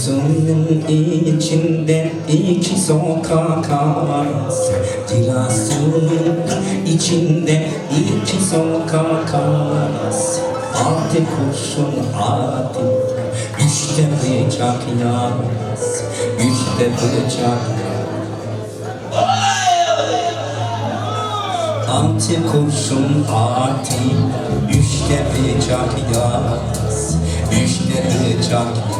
Giresun'un içinde iki sokak arası. Giresun'un içinde iki sokak arası. Ate kurşun ate Üçte bıçak yarası Üçte bıçak Ate kurşun ate Üçte bıçak yarası Üçte bıçak yarası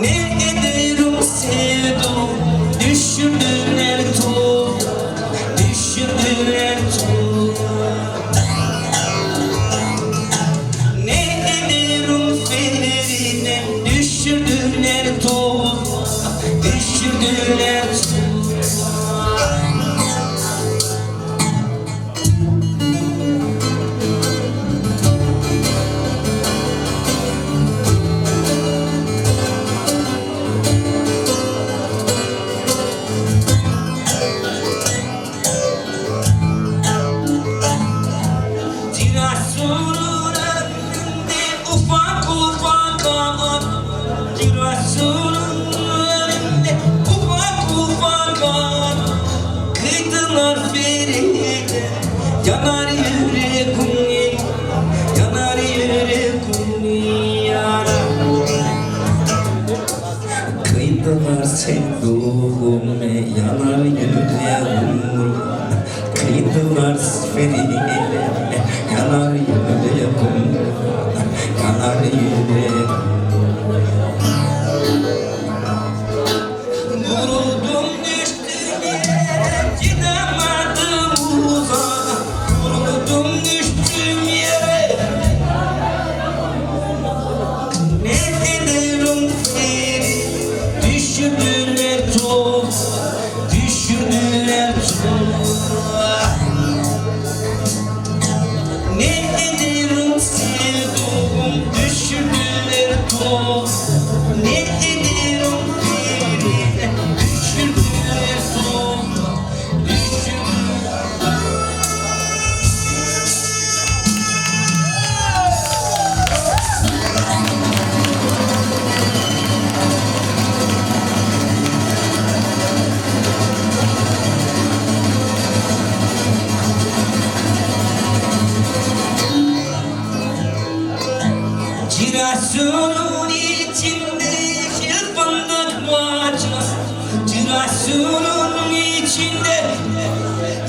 Ne ederim sevdum Düşürdüler Yanar yüreğim Yanar yüreğim yara Kıydılar sevduğume yanar yüreğim Kıydılar Feride Düşürdüler çok Düşürdüler çok Giresun'un içinde fındık bahçesi Giresun'un içinde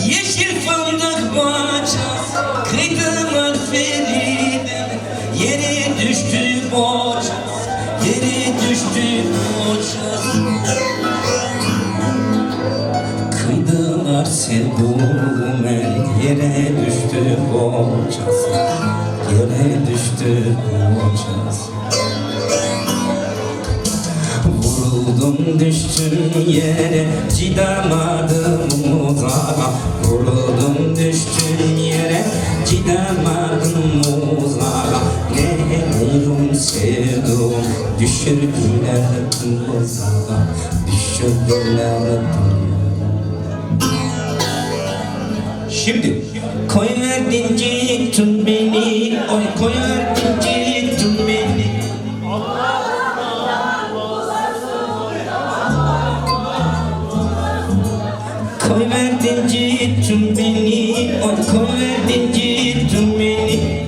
yeşil fındık bahçesi Kıydılar Feride yere düştü boçası Yere düştü boçası Kıydılar sevduğume yere düştü boçası Yere düştü boçası Vuruldum düştüm yere gidemedim uzağa. Vuruldum düştüm yere gidemedim uzağa. Ne ederim sevdum düşürdüler tuzağa Düşürdüler Şimdi Koy verdin cittun beni Oy koy verdin cittun beni.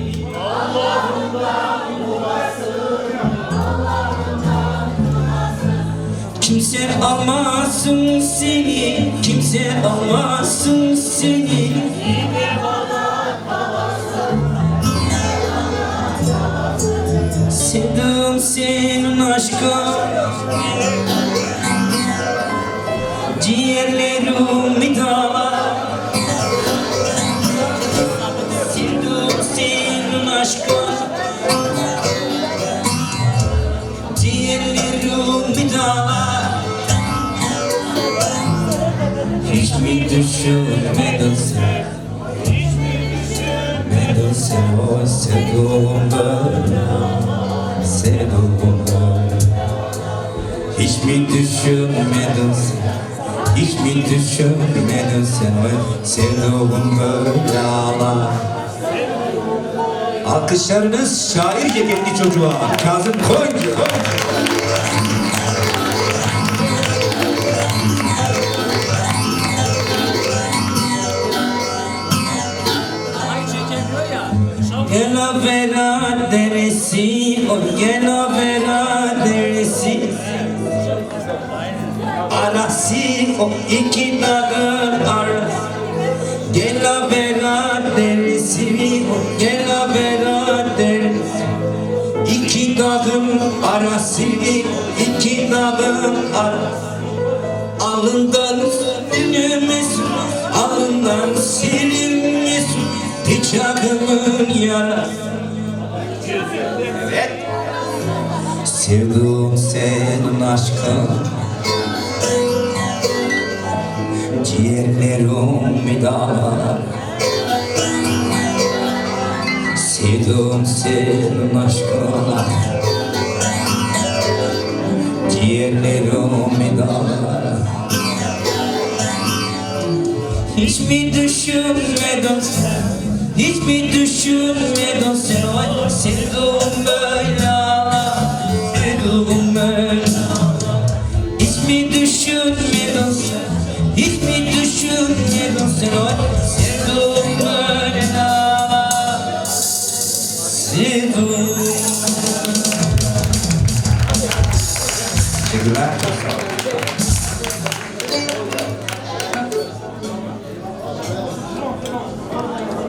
Kimse almasın seni Kimse almasın seni. Aşkın Ciğerlerimi dağlar Sevdim senin aşkın Hiç mi düşünmedin sen Neden sen o sevduğum böyle Sevduğum böyle Hiç mi düşünmedin sen Hiç mi düşünmedin sen Oy? Sevduğum böyle ağlar. Alkışlarınız şair ceketli çocuğa. Kazım Koyuncu deresi, o Arası o deresi, o deresi Dağın arası, iki dağın arası. Alından silinmez, alından silinmez Bıçağımın yarası. Evet Sevduğum senin aşkın Ciğerlerim dağlar. Sevduğum senin aşkın Ciğerlerim dağlar. Hiç mi düşünmedin sen? Hiç mi düşünmedin sen? Oy sevduğum böyle situ. Segera